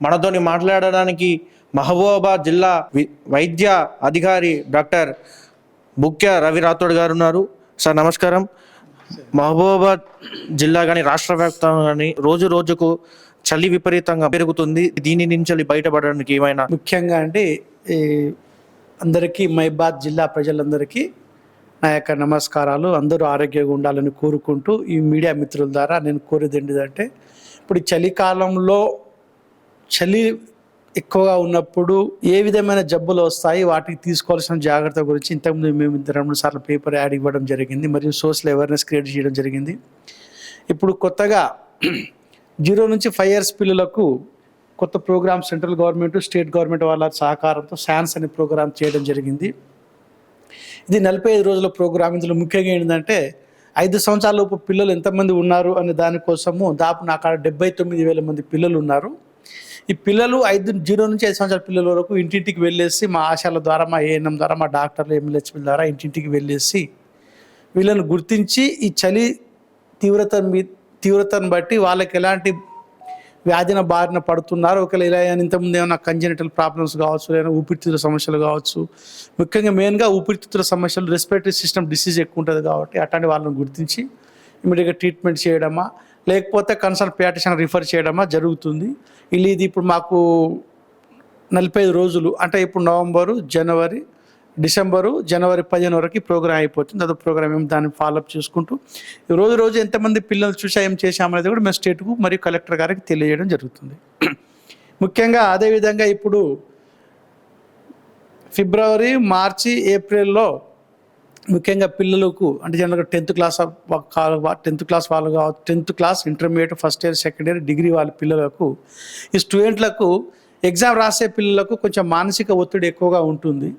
మనతోని మాట్లాడడానికి మహబూబాబాద్ జిల్లా వైద్య అధికారి డాక్టర్ బుక్య రవి రాథోడ్ గారు ఉన్నారు. సార్ నమస్కారం. మహబూబాబాద్ జిల్లా కానీ రాష్ట్ర వ్యాప్తంగా కానీ రోజు రోజుకు చలి విపరీతంగా పెరుగుతుంది. దీని నుంచి బయటపడడానికి ఏమైనా ముఖ్యంగా అంటే ఈ అందరికీ మైబాద్ జిల్లా ప్రజలందరికీ నా యొక్క నమస్కారాలు. అందరూ ఆరోగ్యంగా ఉండాలని కోరుకుంటూ ఈ మీడియా మిత్రుల ద్వారా నేను కోరేది ఏంటిదంటే ఇప్పుడు చలికాలంలో చలి ఎక్కువగా ఉన్నప్పుడు ఏ విధమైన జబ్బులు వస్తాయి వాటికి తీసుకోవాల్సిన జాగ్రత్త గురించి ఇంతకుముందు మేము ఇద్దరు రెండు సార్లు పేపర్ యాడ్ ఇవ్వడం జరిగింది మరియు సోషల్ అవేర్నెస్ క్రియేట్ చేయడం జరిగింది. ఇప్పుడు కొత్తగా జీరో నుంచి ఫైవ్ ఇయర్స్ పిల్లలకు కొత్త program central government state government వాళ్ళ సహకారంతో శాన్స్ అనే ప్రోగ్రామ్ చేయడం జరిగింది. ఇది నలభై ఐదు రోజుల ప్రోగ్రామ్. ఇందులో ముఖ్యంగా ఏంటంటే ఐదు సంవత్సరాలలోపు పిల్లలు ఎంతమంది ఉన్నారు అనే దానికోసము దాపు నాకు డెబ్బై తొమ్మిది వేల మంది పిల్లలు ఉన్నారు. ఈ పిల్లలు ఐదు జీరో నుంచి ఐదు సంవత్సరాల పిల్లల వరకు ఇంటింటికి వెళ్ళేసి మా ఆశాల ద్వారా మా ఏఎన్ఎం ద్వారా మా డాక్టర్లు ఎంఎల్హెచ్పి ద్వారా ఇంటింటికి వెళ్ళేసి వీళ్ళని గుర్తించి ఈ చలి తీవ్రత మీ తీవ్రతను బట్టి వాళ్ళకి ఎలాంటి వ్యాధిన బారిన పడుతున్నారు. ఒకవేళ ఇలా ఇంతకుముందు ఏమైనా కంజెనిటల్ ప్రాబ్లమ్స్ కావచ్చు లేదా ఊపిరితిత్తుల సమస్యలు కావచ్చు ముఖ్యంగా మెయిన్గా ఊపిరితిత్తుల సమస్యలు రెస్పిరేటరీ సిస్టమ్ డిసీజ్ ఎక్కువ ఉంటుంది కాబట్టి అట్లాంటి వాళ్ళని గుర్తించి ఇమీడియట్గా ట్రీట్మెంట్ చేయడమా లేకపోతే కన్సల్ట్ పేటిషన్ రిఫర్ చేయడమా జరుగుతుంది. ఇల్లు ఇది ఇప్పుడు మాకు నలభై ఐదు రోజులు అంటే ఇప్పుడు నవంబరు జనవరి డిసెంబరు జనవరి పదిహేను వరకు ప్రోగ్రామ్ అయిపోతుంది. అదో ప్రోగ్రామ్ ఏమి దాన్ని ఫాలోఅప్ చేసుకుంటూ ఈ రోజు రోజు ఎంతమంది పిల్లలు చూసా ఏం చేశామనేది కూడా మేము స్టేట్కు మరియు కలెక్టర్ గారికి తెలియజేయడం జరుగుతుంది. ముఖ్యంగా అదేవిధంగా ఇప్పుడు ఫిబ్రవరి మార్చి ఏప్రిల్లో ముఖ్యంగా పిల్లలకు అంటే జనరల్గా టెన్త్ క్లాస్ టెన్త్ క్లాస్ వాళ్ళు కావచ్చు tenth class intermediate first year second year degree వాళ్ళ పిల్లలకు ఈ స్టూడెంట్లకు ఎగ్జామ్ రాసే పిల్లలకు కొంచెం మానసిక ఒత్తిడి ఎక్కువగా ఉంటుంది.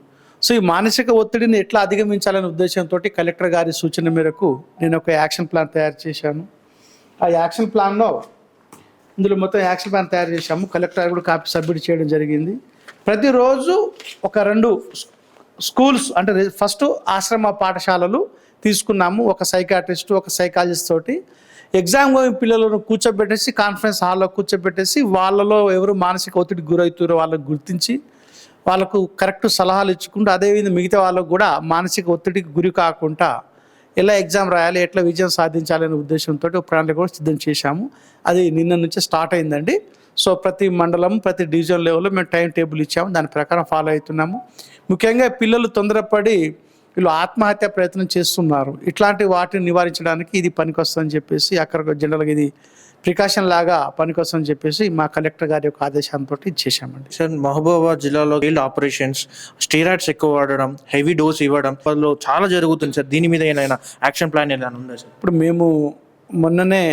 సో ఈ మానసిక ఒత్తిడిని ఎట్లా అధిగమించాలనే ఉద్దేశంతో కలెక్టర్ గారి సూచన మేరకు నేను ఒక యాక్షన్ ప్లాన్ తయారు చేశాను. ఆ యాక్షన్ ప్లాన్లో ఇందులో మొత్తం యాక్షన్ ప్లాన్ తయారు చేశాము. కలెక్టర్ కూడా కాపీ సబ్మిట్ చేయడం జరిగింది. ప్రతిరోజు ఒక రెండు స్కూల్స్ అంటే ఫస్ట్ ఆశ్రమ పాఠశాలలు తీసుకున్నాము ఒక సైకాట్రిస్ట్ ఒక సైకాలజిస్ట్ తోటి. ఎగ్జామ్ పిల్లలను కూర్చోబెట్టేసి కాన్ఫరెన్స్ హాల్లో కూర్చోబెట్టేసి వాళ్ళలో ఎవరు మానసిక ఒత్తిడి గురవుతారో వాళ్ళకు గుర్తించి వాళ్ళకు కరెక్ట్ సలహాలు ఇచ్చుకుంటూ అదేవిధంగా మిగతా వాళ్ళకు కూడా మానసిక ఒత్తిడికి గురి కాకుండా ఎలా ఎగ్జామ్ రాయాలి ఎట్లా విజయం సాధించాలనే ఉద్దేశంతో ప్రణాళిక కూడా సిద్ధం చేశాము. అది నిన్న నుంచి స్టార్ట్ అయిందండి. సో ప్రతి మండలం ప్రతి డివిజన్ లెవెల్లో మేము టైం టేబుల్ ఇచ్చాము. దాని ప్రకారం ఫాలో అవుతున్నాము. ముఖ్యంగా పిల్లలు తొందరపడి వీళ్ళు ఆత్మహత్య ప్రయత్నం చేస్తున్నారు. ఇట్లాంటి వాటిని నివారించడానికి ఇది పనికొస్తుందని చెప్పేసి అక్కడ జనరల్గా ఇది ప్రికాషన్ లాగా పనికొస్తుందని చెప్పేసి మా కలెక్టర్ గారి యొక్క ఆదేశాలతో చేశామండి. సార్ మహబూబాబాద్ జిల్లాలో ఫీల్డ్ ఆపరేషన్స్ స్టీరాయిడ్స్ ఎక్కువ వాడడం హెవీ డోస్ ఇవ్వడం వాళ్ళు చాలా జరుగుతుంది సార్. దీని మీద ఏమైనా యాక్షన్ ప్లాన్ ఏదైనా ఉందా సార్? ఇప్పుడు మేము మొన్ననే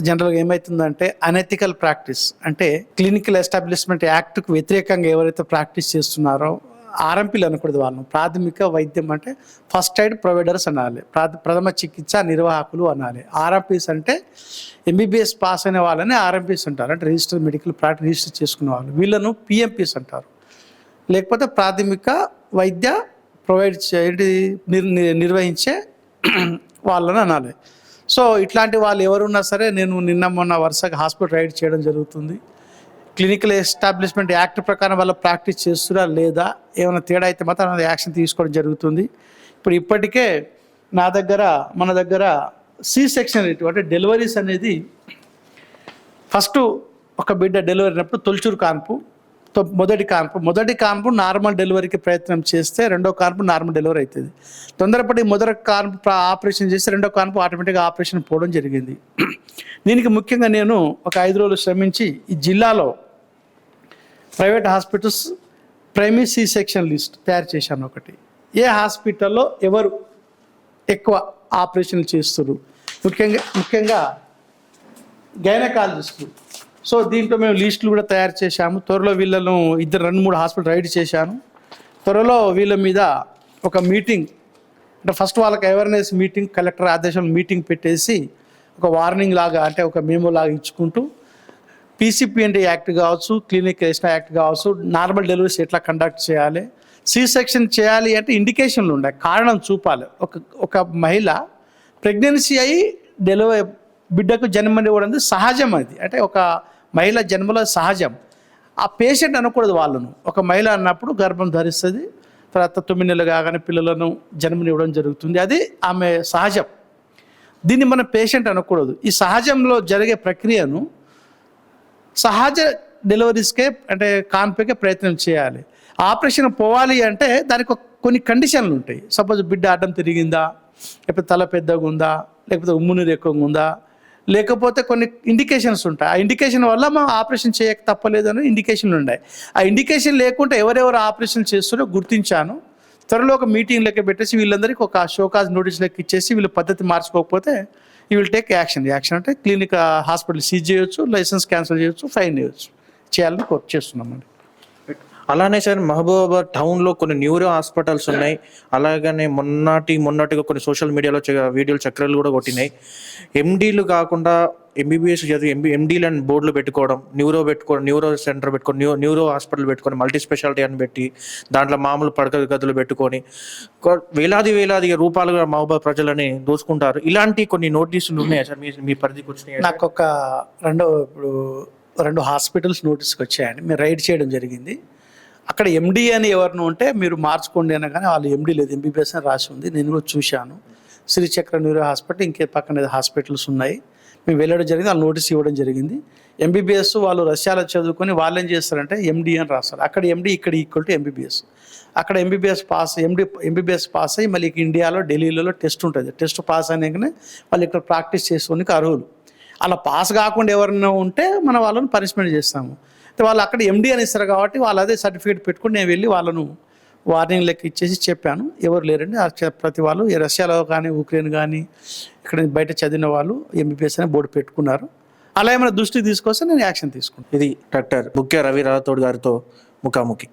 జనరల్గా ఏమవుతుందంటే అనెథికల్ ప్రాక్టీస్ అంటే క్లినికల్ ఎస్టాబ్లిష్మెంట్ యాక్ట్కు వ్యతిరేకంగా ఎవరైతే ప్రాక్టీస్ చేస్తున్నారో ఆర్ఎంపీలు అనకూడదు వాళ్ళను. ప్రాథమిక వైద్యం అంటే ఫస్ట్ ఎయిడ్ ప్రొవైడర్స్ అనాలి. ప్రథమ చికిత్స నిర్వాహకులు అనాలి. ఆర్ఎంపీస్ అంటే ఎంబీబీఎస్ పాస్ అయిన వాళ్ళని ఆర్ఎంపీస్ అంటారు. అంటే రిజిస్టర్ మెడికల్ ప్రాక్టీస్ రిజిస్టర్ చేసుకున్న వాళ్ళు. వీళ్ళను పిఎంపీస్ అంటారు. లేకపోతే ప్రాథమిక వైద్య ప్రొవైడ్ చే- ఏంటి నిర్ నిర్వహించే వాళ్ళని అనాలి. సో ఇట్లాంటి వాళ్ళు ఎవరున్నా సరే నేను నిన్న మొన్న వరుసగా హాస్పిటల్ రైడ్ చేయడం జరుగుతుంది. క్లినికల్ ఎస్టాబ్లిష్మెంట్ యాక్ట్ ప్రకారం వాళ్ళ ప్రాక్టీస్ చేస్తురా లేదా ఏమైనా తేడా అయితే మాత్రం యాక్షన్ తీసుకోవడం జరుగుతుంది. ఇప్పుడు ఇప్పటికే నా దగ్గర మన దగ్గర సి సెక్షన్ రేటు అంటే డెలివరీస్ అనేది ఫస్ట్ ఒక బిడ్డ డెలివరీ అయినప్పుడు తొలిచూరు కాన్పు. మొదటి కాన్పు మొదటి కాన్పు నార్మల్ డెలివరీకి ప్రయత్నం చేస్తే రెండో కాన్పు నార్మల్ డెలివరీ అవుతుంది. తొందరపడి మొదటి కాన్పు ఆపరేషన్ చేస్తే రెండో కాన్పు ఆటోమేటిక్గా ఆపరేషన్ పోవడం జరిగింది. దీనికి ముఖ్యంగా నేను ఒక ఐదు రోజులు శ్రమించి ఈ జిల్లాలో private hospitals primary section list తయారు చేశాను ఒకటి. ఏ హాస్పిటల్లో ఎవరు ఎక్కువ ఆపరేషన్లు చేస్తారు ముఖ్యంగా ముఖ్యంగా గైనకాలజిస్టులు సో దీంట్లో మేము లీస్టులు కూడా తయారు చేశాము. త్వరలో వీళ్ళను ఇద్దరు రెండు మూడు హాస్పిటల్ రైడ్ చేశాను. త్వరలో వీళ్ళ మీద ఒక మీటింగ్ అంటే ఫస్ట్ వాళ్ళకి అవేర్నెస్ మీటింగ్ కలెక్టర్ ఆదేశం మీటింగ్ పెట్టేసి ఒక వార్నింగ్ లాగా అంటే ఒక మేమో లాగా ఇచ్చుకుంటూ పీసీపీఎన్టీ యాక్ట్ కావచ్చు క్లినిక్ రేషన్ యాక్ట్ కావచ్చు నార్మల్ డెలివరీస్ ఎట్లా కండక్ట్ చేయాలి సి సెక్షన్ చేయాలి అంటే ఇండికేషన్లు ఉండాలి కారణం చూపాలి. ఒక ఒక మహిళ ప్రెగ్నెన్సీ అయి డెలివరీ బిడ్డకు జన్మనివ్వడం సహజం అది. అంటే ఒక మహిళ జన్మలో సహజం. ఆ పేషెంట్ అనకూడదు వాళ్ళను. ఒక మహిళ అన్నప్పుడు గర్భం ధరిస్తుంది. తర్వాత తొమ్మిది నెలలు కాగానే పిల్లలను జన్మనివ్వడం జరుగుతుంది. అది ఆమె సహజం. దీన్ని మనం పేషెంట్ అనకూడదు. ఈ సహజంలో జరిగే ప్రక్రియను సహజ డెలివరీస్కే అంటే కాన్పేకే ప్రయత్నం చేయాలి. ఆపరేషన్ పోవాలి అంటే దానికి కొన్ని కండిషన్లు ఉంటాయి. సపోజ్ బిడ్డ అడ్డం తిరిగిందా? లేకపోతే తల పెద్దగా ఉందా లేకపోతే ఉమ్ము నీరు ఎక్కువగా ఉందా? లేకపోతే కొన్ని ఇండికేషన్స్ ఉంటాయి. ఆ ఇండికేషన్ వల్ల మనం ఆపరేషన్ చేయక తప్పలేదు అని ఇండికేషన్లు ఉన్నాయి ఆ ఇండికేషన్ లేకుండా ఎవరెవరు ఆపరేషన్ చేస్తారో గుర్తించాను. త్వరలో ఒక మీటింగ్ లెక్క పెట్టేసి వీళ్ళందరికీ ఒక షోకాజ్ నోటీస్ లెక్క ఇచ్చేసి వీళ్ళ పద్ధతి మార్చుకోకపోతే ఈ విల్ టేక్ యాక్షన్ యాక్షన్ అంటే క్లినిక్ హాస్పిటల్ సీజ్ చేయొచ్చు లైసెన్స్ క్యాన్సిల్ చేయొచ్చు ఫైన్ చేయొచ్చు. చేయాలని కోర్టు చేస్తున్నామండి అలానే సార్ మహబూబాబాద్ టౌన్లో కొన్ని న్యూరో హాస్పిటల్స్ ఉన్నాయి. అలాగనే మొన్నటి మొన్నటిగా కొన్ని సోషల్ మీడియాలో వీడియోలు చక్రాలు కూడా కొట్టినాయి. ఎండీలు కాకుండా ఎంబీబీఎస్ చదివి ఎంబీ ఎండీలు అని బోర్డులు పెట్టుకోవడం న్యూరో పెట్టుకోవడం న్యూరో సెంటర్ పెట్టుకొని న్యూ న్యూరో హాస్పిటల్ పెట్టుకొని మల్టీ స్పెషాలిటీ అని పెట్టి దాంట్లో మామూలు పడక గదులు పెట్టుకొని వేలాది వేలాది రూపాయలుగా మహబూబాబాద్ ప్రజలని దోచుకుంటారు. ఇలాంటి కొన్ని నోటీసులు ఉన్నాయా సార్? మీ మీ పరిధికి వచ్చినాయి నాకు ఒక రెండో ఇప్పుడు రెండు హాస్పిటల్స్ నోటీస్కి వచ్చాయండి మేము రైడ్ చేయడం జరిగింది. అక్కడ ఎండి అని ఎవరిని ఉంటే మీరు మార్చుకోండి కానీ వాళ్ళు ఎండి లేదు ఎంబీబీఎస్ అని రాసి ఉంది. నేను కూడా చూశాను. శ్రీచక్ర న్యూరో హాస్పిటల్ ఇంకే పక్కన ఏదో హాస్పిటల్స్ ఉన్నాయి. మేము వెళ్ళడం జరిగింది వాళ్ళు నోటీస్ ఇవ్వడం జరిగింది. ఎంబీబీఎస్ వాళ్ళు రష్యాలో చదువుకొని వాళ్ళు ఏం చేస్తారంటే ఎండి అని రాస్తారు. అక్కడ ఎండి ఇక్కడ ఈక్వల్ టు ఎంబీబీఎస్ అక్కడ MBBS pass MD MBBS pass అయ్యి మళ్ళీ ఇండియాలో ఢిల్లీలో టెస్ట్ ఉంటుంది. టెస్ట్ పాస్ అయినాకనే వాళ్ళు ఇక్కడ ప్రాక్టీస్ చేసుకోనికి అర్హులు. అలా పాస్ కాకుండా ఎవరైనా ఉంటే మన వాళ్ళని పనిష్మెంట్ చేస్తాము. వాళ్ళు అక్కడ ఎండి అని ఇస్తారు కాబట్టి వాళ్ళు అదే సర్టిఫికేట్ పెట్టుకుని నేను వెళ్ళి వాళ్ళను వార్నింగ్ లెక్క ఇచ్చేసి చెప్పాను. ఎవరు లేరండి. ప్రతి వాళ్ళు రష్యాలో కానీ ఉక్రెయిన్ కానీ ఇక్కడ బయట చదివిన వాళ్ళు ఎంబీబీఎస్ అనే బోర్డు పెట్టుకున్నారు. అలా ఏమైనా దృష్టి తీసుకొస్తే నేను యాక్షన్ తీసుకున్నాను ఇది డాక్టర్ ముఖ్య రవి రాథోడ్ గారితో ముఖాముఖి.